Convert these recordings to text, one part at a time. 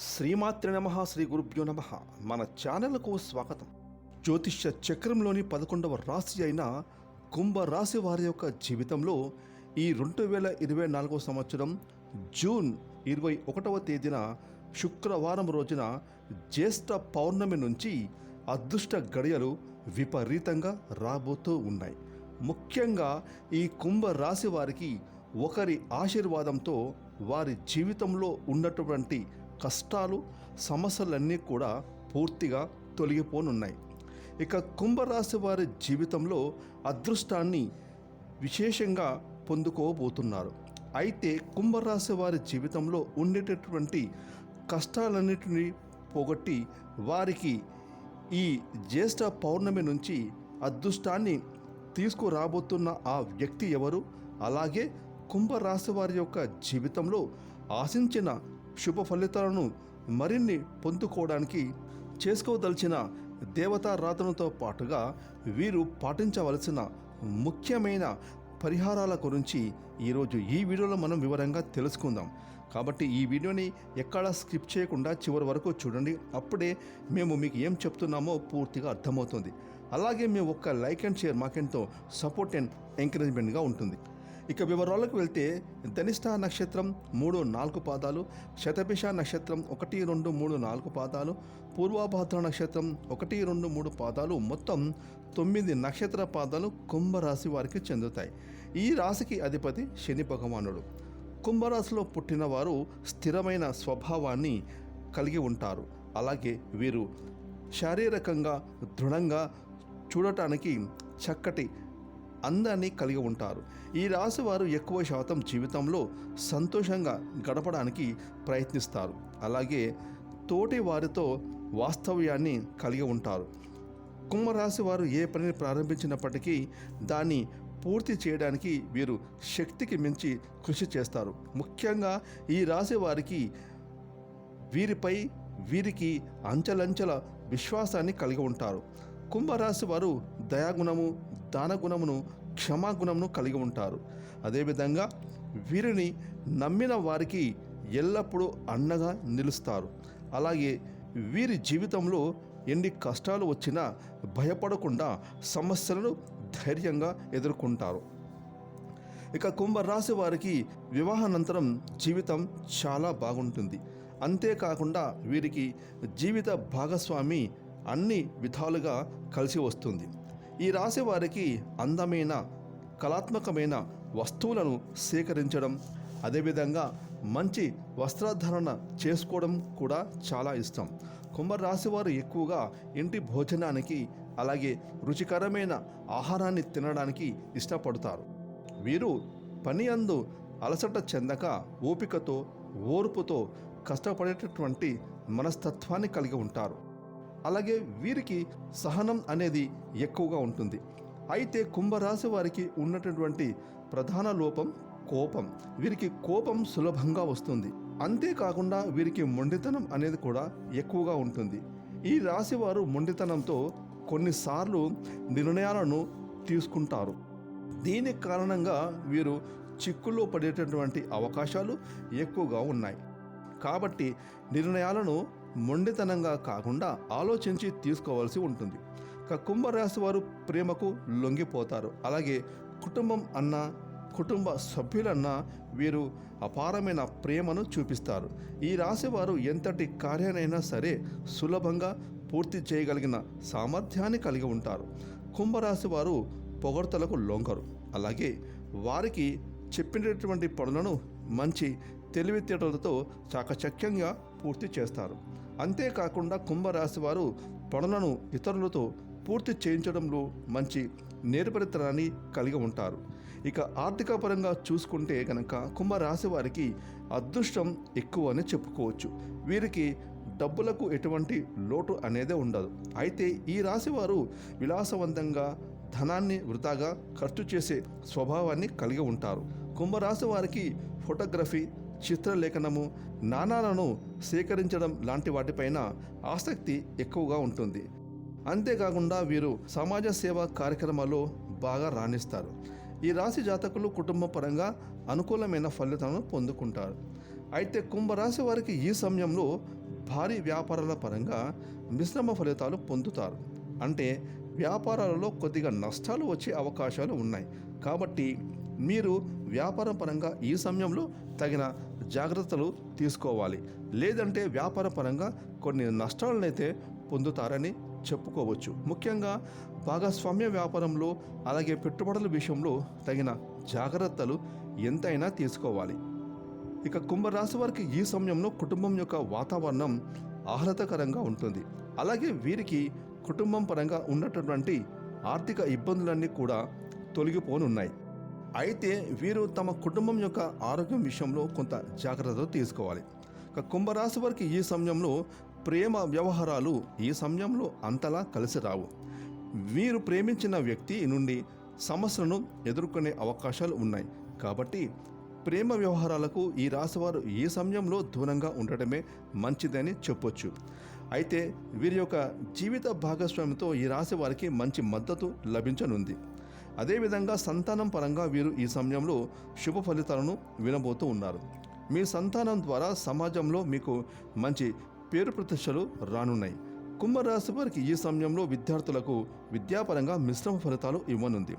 శ్రీమాత్రి నమ శ్రీ గురుభ్యో నమ. మన ఛానల్కు స్వాగతం. జ్యోతిష్య చక్రంలోని పదకొండవ రాశి అయిన కుంభ రాశి వారి యొక్క జీవితంలో ఈ రెండు వేల ఇరవై నాలుగవ సంవత్సరం జూన్ ఇరవై ఒకటవ తేదీన శుక్రవారం రోజున జ్యేష్ఠ పౌర్ణమి నుంచి అదృష్ట గడియలు విపరీతంగా రాబోతూ ఉన్నాయి. ముఖ్యంగా ఈ కుంభ రాశి వారికి ఒకరి ఆశీర్వాదంతో వారి జీవితంలో ఉన్నటువంటి కష్టాలు సమస్యలన్నీ కూడా పూర్తిగా తొలగిపోనున్నాయి. ఇక కుంభరాశి వారి జీవితంలో అదృష్టాన్ని విశేషంగా పొందుకోబోతున్నారు. అయితే కుంభరాశి వారి జీవితంలో ఉండేటటువంటి కష్టాలన్నిటిని పోగొట్టి వారికి ఈ జ్యేష్ఠ పౌర్ణమి నుంచి అదృష్టాన్ని తీసుకురాబోతున్న ఆ వ్యక్తి ఎవరు? అలాగే కుంభరాశి వారి యొక్క జీవితంలో ఆశించిన శుభ ఫలితాలను మరిన్ని పొందుకోవడానికి చేసుకోదలిచిన దేవతారాధనతో పాటుగా వీరు పాటించవలసిన ముఖ్యమైన పరిహారాల గురించి ఈరోజు ఈ వీడియోలో మనం వివరంగా తెలుసుకుందాం. కాబట్టి ఈ వీడియోని ఎక్కడా స్కిప్ చేయకుండా చివరి వరకు చూడండి. అప్పుడే మేము మీకు ఏం చెప్తున్నామో పూర్తిగా అర్థమవుతుంది. అలాగే మేము ఒక్క లైక్ అండ్ షేర్ మాకెంతో సపోర్ట్ అండ్ ఎంకరేజ్మెంట్గా ఉంటుంది. ఇక వివరాలకు వెళ్తే ధనిష్ట నక్షత్రం మూడు నాలుగు పాదాలు శతభిష నక్షత్రం ఒకటి రెండు మూడు నాలుగు పాదాలు పూర్వభాద్ర నక్షత్రం ఒకటి రెండు మూడు పాదాలు మొత్తం తొమ్మిది నక్షత్ర పాదాలు కుంభరాశి వారికి చెందుతాయి. ఈ రాశికి అధిపతి శని భగవానుడు. కుంభరాశిలో పుట్టిన వారు స్థిరమైన స్వభావాన్ని కలిగి ఉంటారు. అలాగే వీరు శారీరకంగా దృఢంగా చూడటానికి చక్కటి అందాన్ని కలిగి ఉంటారు. ఈ రాశి వారు ఎక్కువ శాతం జీవితంలో సంతోషంగా గడపడానికి ప్రయత్నిస్తారు. అలాగే తోటి వారితో వాస్తవ్యాన్ని కలిగి ఉంటారు. కుంభరాశి వారు ఏ పనిని ప్రారంభించినప్పటికీ దాన్ని పూర్తి చేయడానికి వీరు శక్తికి మించి కృషి చేస్తారు. ముఖ్యంగా ఈ రాశి వారికి వీరిపై వీరికి అంచెలంచెల విశ్వాసాన్ని కలిగి ఉంటారు. కుంభరాశి వారు దయాగుణము దానగుణమును క్షమాగుణమును కలిగి ఉంటారు. అదేవిధంగా వీరిని నమ్మిన వారికి ఎల్లప్పుడూ అండగా నిలుస్తారు. అలాగే వీరి జీవితంలో ఎన్ని కష్టాలు వచ్చినా భయపడకుండా సమస్యలను ధైర్యంగా ఎదుర్కొంటారు. ఇక కుంభరాశి వారికి వివాహానంతరం జీవితం చాలా బాగుంటుంది. అంతేకాకుండా వీరికి జీవిత భాగస్వామి అన్ని విధాలుగా కలిసి వస్తుంది. ఈ రాశి వారికి అందమైన కళాత్మకమైన వస్తువులను సేకరించడం అదేవిధంగా మంచి వస్త్రధారణ చేసుకోవడం కూడా చాలా ఇష్టం. కుంభరాశి వారు ఎక్కువగా ఇంటి భోజనానికి అలాగే రుచికరమైన ఆహారాన్ని తినడానికి ఇష్టపడతారు. వీరు పని అందు అలసట చెందక ఓపికతో ఓర్పుతో కష్టపడేటటువంటి మనస్తత్వాన్ని కలిగి ఉంటారు. అలాగే వీరికి సహనం అనేది ఎక్కువగా ఉంటుంది. అయితే కుంభరాశి వారికి ఉన్నటువంటి ప్రధాన లోపం కోపం. వీరికి కోపం సులభంగా వస్తుంది. అంతేకాకుండా వీరికి మొండితనం అనేది కూడా ఎక్కువగా ఉంటుంది. ఈ రాశి వారు మొండితనంతో కొన్నిసార్లు నిర్ణయాలను తీసుకుంటారు. దీని కారణంగా వీరు చిక్కుల్లో పడేటటువంటి అవకాశాలు ఎక్కువగా ఉన్నాయి. కాబట్టి నిర్ణయాలను మొండితనంగా కాకుండా ఆలోచించి తీసుకోవాల్సి ఉంటుంది. కుంభరాశి వారు ప్రేమకు లొంగిపోతారు. అలాగే కుటుంబం అన్న కుటుంబ సభ్యులన్నా వీరు అపారమైన ప్రేమను చూపిస్తారు. ఈ రాశి వారు ఎంతటి కార్యానైనా సరే సులభంగా పూర్తి చేయగలిగిన సామర్థ్యాన్ని కలిగి ఉంటారు. కుంభరాశి వారు పొగడ్తలకు లొంగరు. అలాగే వారికి చెప్పినటువంటి పనులను మంచి తెలివితేటలతో చాకచక్యంగా పూర్తి చేస్తారు. అంతేకాకుండా కుంభరాశి వారు పనులను ఇతరులతో పూర్తి చేయించడంలో మంచి నేర్పరితనాన్ని కలిగి ఉంటారు. ఇక ఆర్థిక పరంగా చూసుకుంటే కనుక కుంభరాశి వారికి అదృష్టం ఎక్కువ అని చెప్పుకోవచ్చు. వీరికి డబ్బులకు ఎటువంటి లోటు అనేదే ఉండదు. అయితే ఈ రాశివారు విలాసవంతంగా ధనాన్ని వృధాగా ఖర్చు చేసే స్వభావాన్ని కలిగి ఉంటారు. కుంభరాశి వారికి ఫోటోగ్రఫీ చిత్రలేఖనము నాణాలను సేకరించడం లాంటి వాటిపైన ఆసక్తి ఎక్కువగా ఉంటుంది. అంతేకాకుండా వీరు సమాజ సేవా కార్యక్రమాల్లో బాగా రాణిస్తారు. ఈ రాశి జాతకులు కుటుంబ పరంగా అనుకూలమైన ఫలితాలను పొందుకుంటారు. అయితే కుంభరాశి వారికి ఈ సమయంలో భారీ వ్యాపారాల పరంగా మిశ్రమ ఫలితాలు పొందుతారు. అంటే వ్యాపారాలలో కొద్దిగా నష్టాలు వచ్చే అవకాశాలు ఉన్నాయి. కాబట్టి మీరు వ్యాపారం పరంగా ఈ సమయంలో తగిన జాగ్రత్తలు తీసుకోవాలి. లేదంటే వ్యాపార పరంగా కొన్ని నష్టాలనైతే పొందుతారని చెప్పుకోవచ్చు. ముఖ్యంగా భాగస్వామ్య వ్యాపారంలో అలాగే పెట్టుబడుల విషయంలో తగిన జాగ్రత్తలు ఎంతైనా తీసుకోవాలి. ఇక కుంభరాశి వారికి ఈ సమయంలో కుటుంబం యొక్క వాతావరణం ఆహ్లాదకరంగా ఉంటుంది. అలాగే వీరికి కుటుంబం పరంగా ఉన్నటువంటి ఆర్థిక ఇబ్బందులన్నీ కూడా తొలగిపోనున్నాయి. అయితే వీరు తమ కుటుంబం యొక్క ఆరోగ్యం విషయంలో కొంత జాగ్రత్తలు తీసుకోవాలి. ఇక కుంభరాశి వారికి ఈ సమయంలో ప్రేమ వ్యవహారాలు ఈ సమయంలో అంతలా కలిసి రావు. వీరు ప్రేమించిన వ్యక్తి నుండి సమస్యలను ఎదుర్కొనే అవకాశాలు ఉన్నాయి. కాబట్టి ప్రేమ వ్యవహారాలకు ఈ రాశివారు ఈ సమయంలో దూరంగా ఉండటమే మంచిదని చెప్పొచ్చు. అయితే వీరి యొక్క జీవిత భాగస్వామితో ఈ రాశి వారికి మంచి మద్దతు లభించనుంది. అదేవిధంగా సంతానం పరంగా వీరు ఈ సమయంలో శుభ ఫలితాలను వినబోతూ ఉన్నారు. మీ సంతానం ద్వారా సమాజంలో మీకు మంచి పేరు ప్రతిష్టలు రానున్నాయి. కుంభరాశి వారికి ఈ సమయంలో విద్యార్థులకు విద్యాపరంగా మిశ్రమ ఫలితాలు ఇవ్వనుంది.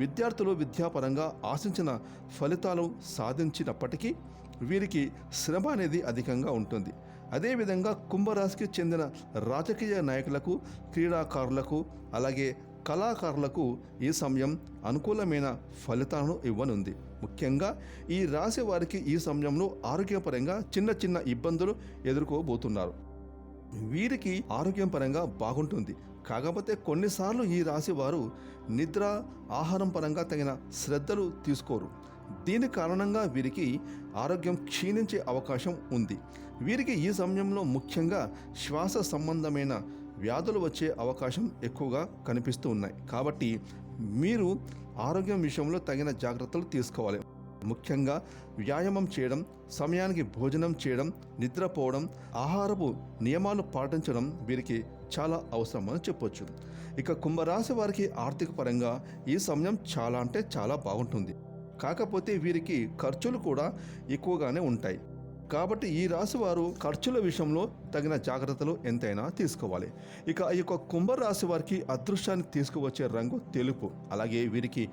విద్యార్థులు విద్యాపరంగా ఆశించిన ఫలితాలు సాధించినప్పటికీ వీరికి శ్రమ అనేది అధికంగా ఉంటుంది. అదేవిధంగా కుంభరాశికి చెందిన రాజకీయ నాయకులకు క్రీడాకారులకు అలాగే కళాకారులకు ఈ సమయం అనుకూలమైన ఫలితాలను ఇవ్వనుంది. ముఖ్యంగా ఈ రాశి వారికి ఈ సమయంలో ఆరోగ్యపరంగా చిన్న చిన్న ఇబ్బందులు ఎదుర్కోబోతున్నారు. వీరికి ఆరోగ్యం పరంగా బాగుంటుంది. కాకపోతే కొన్నిసార్లు ఈ రాశి వారు నిద్ర ఆహారం పరంగా తగిన శ్రద్ధలు తీసుకోరు. దీని కారణంగా వీరికి ఆరోగ్యం క్షీణించే అవకాశం ఉంది. వీరికి ఈ సమయంలో ముఖ్యంగా శ్వాస సంబంధమైన వ్యాధులు వచ్చే అవకాశం ఎక్కువగా కనిపిస్తూ ఉన్నాయి. కాబట్టి మీరు ఆరోగ్యం విషయంలో తగిన జాగ్రత్తలు తీసుకోవాలి. ముఖ్యంగా వ్యాయామం చేయడం సమయానికి భోజనం చేయడం నిద్రపోవడం ఆహారపు నియమాలు పాటించడం వీరికి చాలా అవసరం అని చెప్పొచ్చు. ఇక కుంభరాశి వారికి ఆర్థిక పరంగా ఈ సమయం చాలా అంటే చాలా బాగుంటుంది. కాకపోతే వీరికి ఖర్చులు కూడా ఎక్కువగానే ఉంటాయి. కాబట్టి ఈ రాశి వారు ఖర్చుల విషయంలో తగిన జాగ్రత్తలు ఎంతైనా తీసుకోవాలి. ఇక ఈ యొక్క కుంభరాశి వారికి అదృష్టాన్ని తీసుకువచ్చే రంగు తెలుపు. అలాగే వీరికి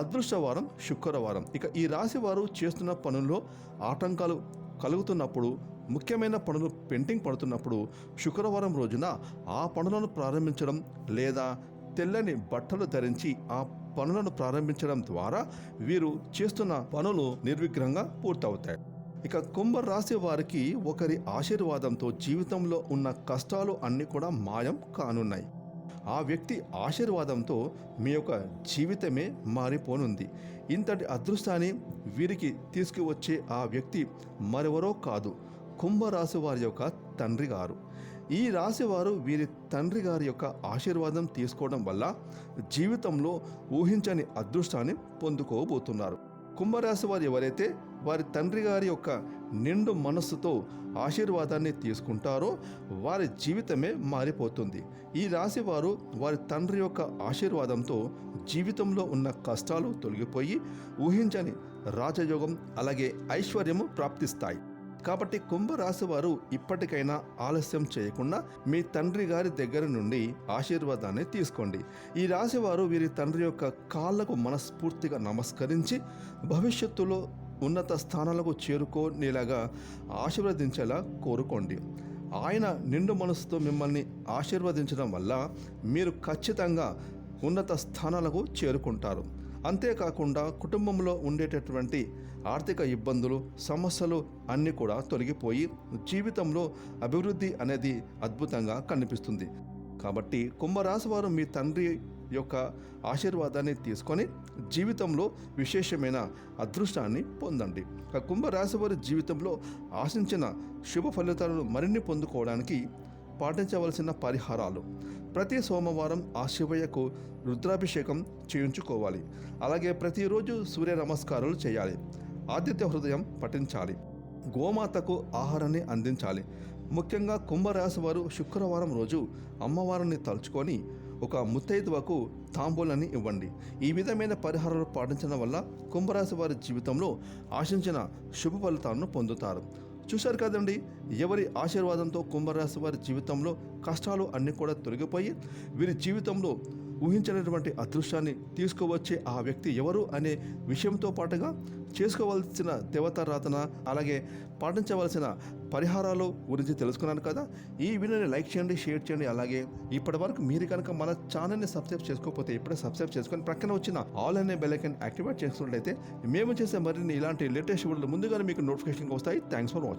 అదృష్టవారం శుక్రవారం. ఇక ఈ రాశి వారు చేస్తున్న పనుల్లో ఆటంకాలు కలుగుతున్నప్పుడు ముఖ్యమైన పనులు పెండింగ్ పడుతున్నప్పుడు శుక్రవారం రోజున ఆ పనులను ప్రారంభించడం లేదా తెల్లని బట్టలు ధరించి ఆ పనులను ప్రారంభించడం ద్వారా వీరు చేస్తున్న పనులు నిర్విఘ్నంగా పూర్తవుతాయి. ఇక కుంభ రాశి వారికి ఒకరి ఆశీర్వాదంతో జీవితంలో ఉన్న కష్టాలు అన్నీ కూడా మాయం కానున్నాయి. ఆ వ్యక్తి ఆశీర్వాదంతో మీ యొక్క జీవితమే మారిపోనుంది. ఇంతటి అదృష్టాన్ని వీరికి తీసుకువచ్చే ఆ వ్యక్తి మరెవరో కాదు కుంభరాశి వారి యొక్క తండ్రి గారు. ఈ రాశి వారు వీరి తండ్రి గారి యొక్క ఆశీర్వాదం తీసుకోవడం వల్ల జీవితంలో ఊహించని అదృష్టాన్ని పొందుకోబోతున్నారు. కుంభరాశి వారు ఎవరైతే వారి తండ్రి గారి యొక్క నిండు మనస్సుతో ఆశీర్వాదాన్ని తీసుకుంటారో వారి జీవితమే మారిపోతుంది. ఈ రాశి వారు వారి తండ్రి యొక్క ఆశీర్వాదంతో జీవితంలో ఉన్న కష్టాలు తొలగిపోయి ఊహించని రాజయోగం అలాగే ఐశ్వర్యము ప్రాప్తిస్తాయి. కాబట్టి కుంభరాశి వారు ఇప్పటికైనా ఆలస్యం చేయకుండా మీ తండ్రి గారి దగ్గర నుండి ఆశీర్వాదాన్ని తీసుకోండి. ఈ రాశి వారు వీరి తండ్రి యొక్క కాళ్ళకు మనస్ఫూర్తిగా నమస్కరించి భవిష్యత్తులో ఉన్నత స్థానాలకు చేరుకోనేలాగా ఆశీర్వదించేలా కోరుకోండి. ఆయన నిండు మనసుతో మిమ్మల్ని ఆశీర్వదించడం వల్ల మీరు ఖచ్చితంగా ఉన్నత స్థానాలకు చేరుకుంటారు. అంతేకాకుండా కుటుంబంలో ఉండేటటువంటి ఆర్థిక ఇబ్బందులు సమస్యలు అన్నీ కూడా తొలగిపోయి జీవితంలో అభివృద్ధి అనేది అద్భుతంగా కనిపిస్తుంది. కాబట్టి కుంభరాశి వారు మీ తండ్రి యొక్క ఆశీర్వాదాన్ని తీసుకొని జీవితంలో విశేషమైన అదృష్టాన్ని పొందండి. ఇక కుంభరాశి వారి జీవితంలో ఆశించిన శుభ ఫలితాలను మరిన్ని పొందుకోవడానికి పాటించవలసిన పరిహారాలు. ప్రతి సోమవారం ఆ శివయ్యకు రుద్రాభిషేకం చేయించుకోవాలి. అలాగే ప్రతిరోజు సూర్య నమస్కారాలు చేయాలి. ఆదిత్య హృదయం పఠించాలి. గోమాతకు ఆహారాన్ని అందించాలి. ముఖ్యంగా కుంభరాశి వారు శుక్రవారం రోజు అమ్మవారిని తలుచుకొని ఒక ముత్తైదువకు తాంబూలని ఇవ్వండి. ఈ విధమైన పరిహారాలు పాటించడం వల్ల కుంభరాశి వారి జీవితంలో ఆశించిన శుభ ఫలితాలను పొందుతారు. చూశారు కదండి? ఎవరి ఆశీర్వాదంతో కుంభరాశి వారి జీవితంలో కష్టాలు అన్నీ కూడా తొలగిపోయి వీరి జీవితంలో ఊహించలేనటువంటి అదృష్టాన్ని తీసుకువచ్చే ఆ వ్యక్తి ఎవరు అనే విషయంతో పాటుగా చేసుకోవాల్సిన దేవతారాధన అలాగే పాటించవలసిన పరిహారాలు గురించి తెలుసుకున్నాను కదా. ఈ వీడియోని లైక్ చేయండి షేర్ చేయండి. అలాగే ఇప్పటి వరకు మీరు కనుక మన ఛానల్ని సబ్స్క్రైబ్ చేసుకోకపోతే ఇప్పుడే సబ్స్క్రైబ్ చేసుకొని ప్రక్కన వచ్చిన ఆల్ అనే బెల్లైకన్ యాక్టివేట్ చేసుకున్నట్లయితే మేము చేసే మరిన్ని ఇలాంటి లేటెస్ట్ వీడియోలు ముందుగానే మీకు నోటిఫికేషన్ వస్తాయి. Thanks for watching.